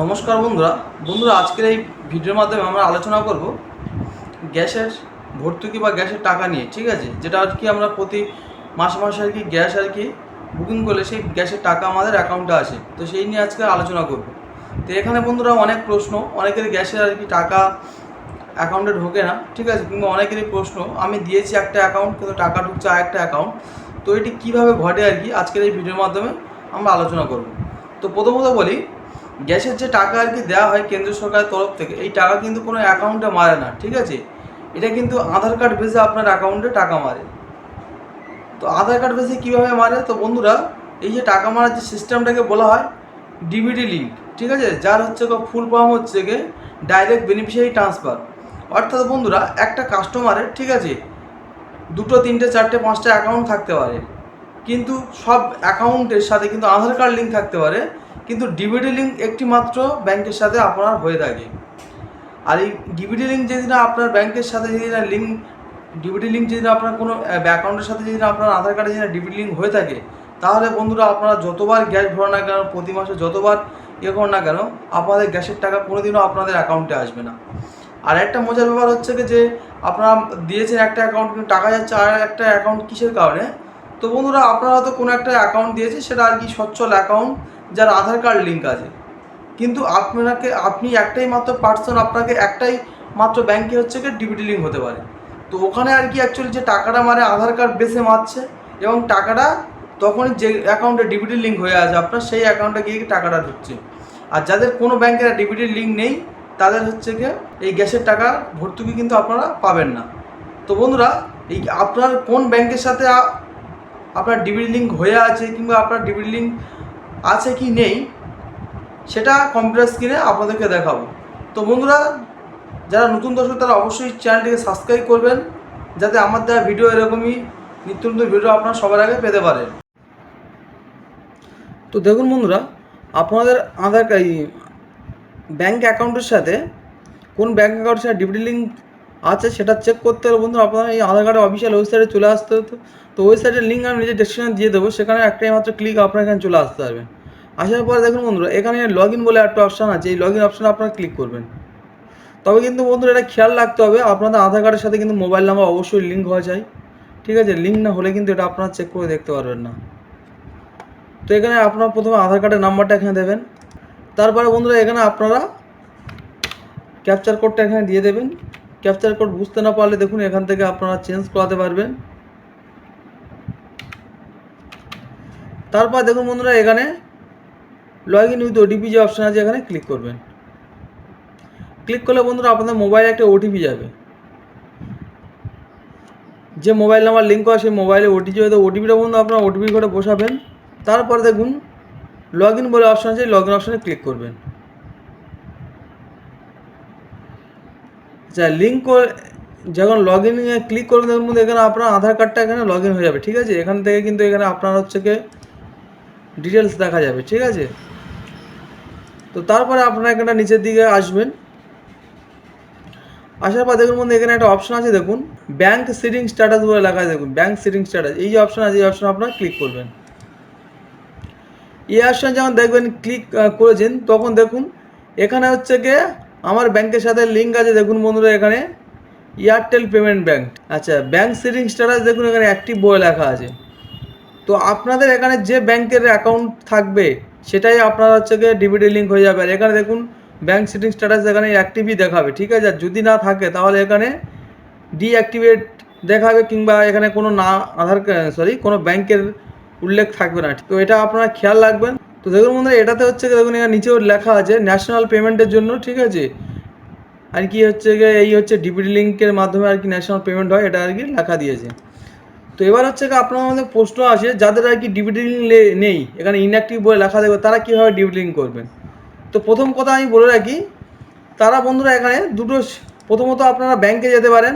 নমস্কার বন্ধুরা। বন্ধুরা, আজকের এই ভিডিওর মাধ্যমে আমরা আলোচনা করব গ্যাসের ভর্তুকি বা গ্যাসের টাকা নিয়ে, ঠিক আছে? যেটা আর কি আমরা প্রতি মাসে মাসে আর কি গ্যাস আর কি বুকিং করলে সেই গ্যাসের টাকা আমাদের অ্যাকাউন্টে আসে। তো সেই নিয়ে আজকে আলোচনা করব। তো এখানে বন্ধুরা অনেক প্রশ্ন, অনেকের গ্যাসের আর কি টাকা অ্যাকাউন্টে ঢোকে না, ঠিক আছে? কিংবা অনেকেরই প্রশ্ন, আমি দিয়েছি একটা অ্যাকাউন্ট কিন্তু টাকা ঢুকছে আর একটা অ্যাকাউন্ট তো এটি কীভাবে ঘটে আর কি? আজকের এই ভিডিওর মাধ্যমে আমরা আলোচনা করব। তো প্রথমত বলি গ্যাসের যে টাকা আর কি দেওয়া হয় কেন্দ্র সরকারের তরফ থেকে, এই টাকা কিন্তু কোনো অ্যাকাউন্টে মারে না, ঠিক আছে? এটা কিন্তু আধার কার্ড বেসে আপনার অ্যাকাউন্টে টাকা মারে। তো আধার কার্ড বেসে কীভাবে মারে? তো বন্ধুরা, এই যে টাকা মারার যে সিস্টেমটাকে বলা হয় ডিবিডি লিঙ্ক ঠিক আছে? যার হচ্ছে ফুল ফর্ম হচ্ছে গিয়ে ডাইরেক্ট বেনিফিশিয়ারি ট্রান্সফার অর্থাৎ বন্ধুরা, একটা কাস্টমারের ঠিক আছে? দুটো, তিনটে, চারটে, পাঁচটা অ্যাকাউন্ট থাকতে পারে। কিন্তু সব অ্যাকাউন্টের সাথে কিন্তু আধার কার্ড লিঙ্ক থাকতে পারে। কিন্তু ডিবিটি লিঙ্ক একটি মাত্র ব্যাংকের সাথে আপনার হয়ে থাকে। আর এই ডিবিটি লিঙ্ক যদি না আপনার ব্যাংকের সাথে যদি না লিঙ্ক ডিবিটি লিঙ্ক যদি না আপনার কোনো অ্যাকাউন্টের সাথে যদি না আপনার আধার কার্ডে যদি না ডিবিটি লিঙ্ক হয়ে থাকে, তাহলে বন্ধুরা আপনারা যতবার গ্যাস ভরো না কেন, প্রতি মাসে যতবার ইয়ে করো না কেন, আপনাদের গ্যাসের টাকা কোনোদিনও আপনাদের অ্যাকাউন্টে আসবে না। আর একটা মজার ব্যাপার হচ্ছে যে, আপনারা দিয়েছেন একটা অ্যাকাউন্ট কিন্তু টাকা যাচ্ছে আর একটা অ্যাকাউন্ট কিসের কারণে? তো বন্ধুরা, আপনারা হয়তো কোনো একটা অ্যাকাউন্ট দিয়েছে সেটা আর কি সচ্ছল অ্যাকাউন্ট যার আধার কার্ড লিঙ্ক আছে। কিন্তু আপনাকে, আপনি একটাই মাত্র পার্সন আপনাকে একটাই মাত্র ব্যাংকে হচ্ছে কি ডিবিটি লিঙ্ক হতে পারে। তো ওখানে আর কি অ্যাকচুয়ালি যে টাকাটা মারে আধার কার্ড বেসে মারছে এবং টাকাটা তখন যে অ্যাকাউন্টে ডিবিটি লিঙ্ক হয়ে আছে আপনার, সেই অ্যাকাউন্টে গিয়ে টাকাটা ঢুকছে। আর যাদের কোনো ব্যাংকের ডিবিটি লিঙ্ক নেই, তাদের হচ্ছে কি এই গ্যাসের টাকা ভর্তুকি কিন্তু আপনারা পাবেন না। তো বন্ধুরা, এই আপনার কোন ব্যাংকের সাথে আপনার ডিবিটি লিঙ্ক হয়ে আছে কিংবা আপনার ডিবিটি লিঙ্ক আছে কি নেই, সেটা কম্পিউটার স্ক্রিনে আপনাদেরকে দেখাবো। তো বন্ধুরা, যারা নতুন দর্শক, তারা অবশ্যই চ্যানেলটিকে সাবস্ক্রাইব করবেন, যাতে আমার দেওয়া ভিডিও এরকমই নিত্য নতুন ভিডিও আপনারা সবার আগে পেতে পারেন। তো দেখুন বন্ধুরা, আপনাদের আধার কার্ড ব্যাংক অ্যাকাউন্টের সাথে কোন ব্যাঙ্ক অ্যাকাউন্টের সাথে ডিবিটি লিঙ্ক আছে সেটা চেক করতে হলে বন্ধু। আপনারা এই আধার কার্ডের অফিসিয়াল ওয়েবসাইটে চলে আসতে হতো তো। ওয়েবসাইটের লিঙ্ক আমি নিজের ডেসক্রিপশনে দিয়ে দেবো। সেখানে একটাই মাত্র ক্লিক আপনার এখানে চলে আসতে পারবেন আসার পরে দেখুন বন্ধুরা, এখানে লগ ইন বলে একটা অপশান আছে। এই লগ ইন অপশানে আপনারা ক্লিক করবেন। তবে কিন্তু বন্ধুরা, এটা খেয়াল রাখতে হবে। আপনাদের আধার কার্ডের সাথে কিন্তু মোবাইল নাম্বার অবশ্যই লিঙ্ক হওয়া যায়। ঠিক আছে? লিঙ্ক না হলে কিন্তু এটা আপনারা চেক করে দেখতে পারবেন না। তো এখানে আপনারা প্রথমে আধার কার্ডের নাম্বারটা এখানে দেবেন। তারপরে বন্ধুরা, এখানে আপনারা ক্যাপচার কোডটা এখানে দিয়ে দেবেন। ক্যাপচার কোড বুঝতে না পারলে দেখুন, এখান থেকে আপনারা চেঞ্জ করাতে পারবেন। তারপর দেখুন বন্ধুরা, এখানে লগ ইন উইথ ওটিপি যে অপশান আছে, এখানে ক্লিক করবেন। ক্লিক করলে বন্ধুরা আপনাদের মোবাইলে একটা ওটিপি যাবে। যে মোবাইল নাম্বার লিঙ্ক করা, সেই মোবাইলে ওটিপি হয়তো ওটিপিটা বন্ধু আপনারা ওটিপি করে বসাবেন। তারপরে দেখুন লগ ইন বলে অপশান আছে লগ ইন অপশানে ক্লিক করবেন। আচ্ছা লিঙ্ক করে, যখন লগ ইন ক্লিক করবেন দেখুন মধ্যে এখানে আপনার আধার কার্ডটা এখানে লগ ইন হয়ে যাবে, ঠিক আছে? এখান থেকে কিন্তু এখানে আপনার হচ্ছে কি ডিটেলস দেখা যাবে, ঠিক আছে? তো তারপরে আপনারা এখানটা নিচের দিকে আসবেন। আসার পর দেখুন বন্ধু, এখানে একটা অপশন আছে, দেখুন ব্যাংক সিটিং স্ট্যাটাস বলে লেখা দেখুন ব্যাংক সিটিং স্ট্যাটাস এই যে অপশন আছে, এই অপশন আপনারা ক্লিক করবেন। এই অপশন যখন দেখবেন ক্লিক করেছেন, তখন দেখুন, এখানে হচ্ছে গিয়ে আমার ব্যাংকের সাথে লিঙ্ক আছে, দেখুন বন্ধুরা এখানে। এয়ারটেল পেমেন্ট ব্যাংক আচ্ছা ব্যাংক সিটিং স্ট্যাটাস দেখুন, এখানে অ্যাক্টিভ বলে লেখা আছে। তো আপনাদের এখানে যে ব্যাংকের অ্যাকাউন্ট থাকবে, সেটাই আপনার হচ্ছে গিয়ে ডিবিটি লিঙ্ক হয়ে যাবে। আর এখানে দেখুন ব্যাংক সেটিং স্ট্যাটাস এখানে অ্যাক্টিভই দেখাবে, ঠিক আছে? আর যদি না থাকে, তাহলে এখানে ডিঅ্যাক্টিভেট দেখাবে, কিংবা এখানে কোনো না, আধার সরি কোনো ব্যাংকের উল্লেখ থাকবে না। তো এটা আপনারা খেয়াল রাখবেন। তো দেখুন বন্ধুরা, এটাতে হচ্ছে দেখুন, এখানে নিচেও লেখা আছে ন্যাশনাল পেমেন্টের জন্য, ঠিক আছে? আর কি হচ্ছে গিয়ে এই হচ্ছে ডিবিটি লিঙ্কের মাধ্যমে আর কি ন্যাশনাল পেমেন্ট হয়, এটা আর কি লেখা দিয়েছে। তো এবার হচ্ছে আপনার মধ্যে প্রশ্ন আছে যাদের আর কি ডিবিটি লিঙ্ক নেই, এখানে ইনঅ্যাক্টিভ বলে লেখা দেবে তারা কীভাবে ডিবিটি লিঙ্ক করবেন? তো প্রথম কথা আমি বলে রাখি, তারা বন্ধুরা এখানে দুটো প্রথমত আপনারা ব্যাংকে যেতে পারেন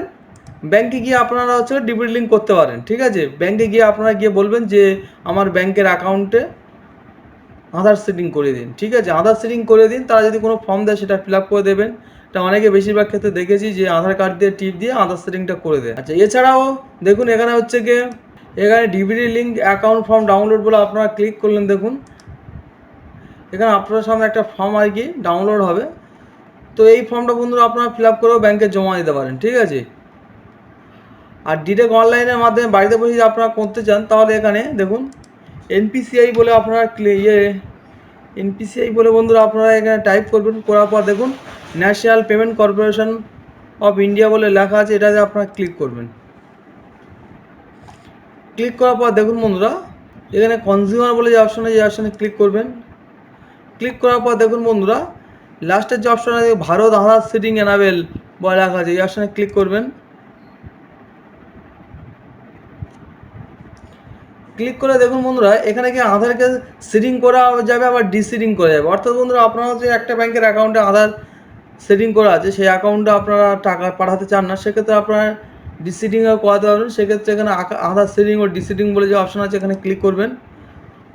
ব্যাংকে গিয়ে আপনারা হচ্ছে ডিবিটি লিঙ্ক করতে পারেন, ঠিক আছে? ব্যাংকে গিয়ে আপনারা গিয়ে বলবেন যে, আমার ব্যাংকের অ্যাকাউন্টে আধার সেটিং করে দিন, ঠিক আছে? আধার সেটিং করে দিন, তারা যদি কোনো ফর্ম দেয়, সেটা ফিল আপ করে দেবেন। এটা অনেকে বেশিরভাগ ক্ষেত্রে দেখেছি যে আধার কার্ড দিয়ে টিপ দিয়ে আধার সেটিংটা করে দেয়। আচ্ছা এছাড়াও দেখুন, এখানে হচ্ছে গিয়ে, এখানে DBT link account form download বলে আপনারা ক্লিক করলেন, দেখুন। এখানে আপনার সামনে একটা ফর্ম আর কি ডাউনলোড হবে। তো এই ফর্মটা বন্ধুরা আপনারা ফিল আপ করেও ব্যাংকে জমা দিতে পারেন, ঠিক আছে? আর ডিরেক্ট অনলাইনের মাধ্যমে বাড়িতে বসে যদি আপনারা করতে চান, তাহলে এখানে দেখুন এনপিসিআই বলে আপনারা ক্লি- ইয়ে এনপিসিআই বলে বন্ধুরা আপনারা এখানে টাইপ করবেন, করার পর দেখুন National Payment Corporation of India বলে লেখা আছে, এটাতে আপনারা ক্লিক করবেন। ক্লিক করার পর দেখুন বন্ধুরা, এখানে কনজিউমার বলে যে অপশন আছে, এই অপশানে ক্লিক করবেন। ক্লিক করার পর দেখুন বন্ধুরা লাস্টের যে অপশন আছে, ভারত আধার সিটিং এনাবেল বলে লেখা আছে, এই অপশানে ক্লিক করবেন। ক্লিক করে দেখুন বন্ধুরা, এখানে কি আধারকে সিডিং করা যাবে আবার ডিসিডিং করা যাবে? অর্থাৎ বন্ধুরা, আপনারা যে একটা ব্যাংকের অ্যাকাউন্টে আধার সেটিং করা আছে, সেই অ্যাকাউন্টে আপনারা টাকা পাঠাতে চান না, সেক্ষেত্রে আপনারা ডিসিডিংও করাতে পারবেন। সেক্ষেত্রে এখানে আধার সেটিং ও ডিসিডিং বলে যে অপশন আছে, এখানে ক্লিক করবেন।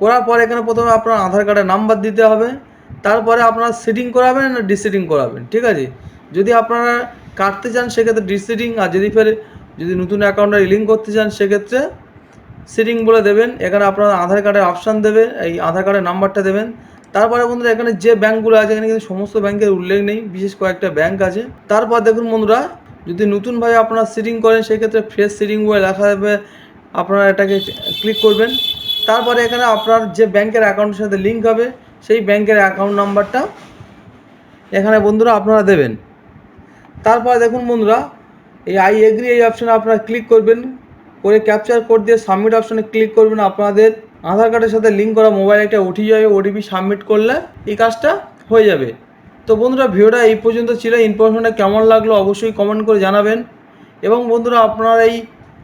করার পর এখানে প্রথমে আপনার আধার কার্ডের নাম্বার দিতে হবে। তারপরে আপনারা সিটিং করাবেন না ডিসিডিং করাবেন, ঠিক আছে? যদি আপনারা কাটতে চান, সেক্ষেত্রে ডিসিডিং আর যদি ফের, যদি নতুন অ্যাকাউন্টে লিঙ্ক করতে চান, সেক্ষেত্রে সিটিং বলে দেবেন, এখানে আপনার আধার কার্ডের অপশান দেবে এই আধার কার্ডের নাম্বারটা দেবেন। তারপরে বন্ধুরা, এখানে যে ব্যাঙ্কগুলো আছে, এখানে কিন্তু সমস্ত ব্যাংকের উল্লেখ নেই, বিশেষ কয়েকটা ব্যাংক আছে। তারপর দেখুন বন্ধুরা, যদি নতুনভাবে আপনারা সিটিং করেন, সেক্ষেত্রে ফ্রেশ সিটিং বলে লেখা যাবে আপনারা এটাকে ক্লিক করবেন। তারপরে এখানে আপনার যে ব্যাংকের অ্যাকাউন্টের সাথে লিঙ্ক হবে, সেই ব্যাংকের অ্যাকাউন্ট নাম্বারটা এখানে বন্ধুরা আপনারা দেবেন। তারপরে দেখুন বন্ধুরা, এই আই এগ্রি এই অপশানে আপনারা ক্লিক করবেন। করে ক্যাপচার কোড দিয়ে সাবমিট অপশানে ক্লিক করবেন আপনাদের আধার কার্ডের সাথে লিঙ্ক করা মোবাইল একটা ওটি যাবে ওটিপি সাবমিট করলে এই কাজটা হয়ে যাবে। তো বন্ধুরা, ভিডিওটা এই পর্যন্ত ছিল। ইনফরমেশনটা কেমন লাগল অবশ্যই কমেন্ট করে জানাবেন। এবং বন্ধুরা, আপনারা এই,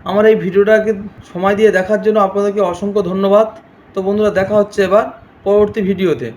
আমার এই ভিডিওটাকে সময় দিয়ে দেখার জন্য আপনাদেরকে অসংখ্য ধন্যবাদ। তো বন্ধুরা, দেখা হচ্ছে এবার পরবর্তী ভিডিওতে।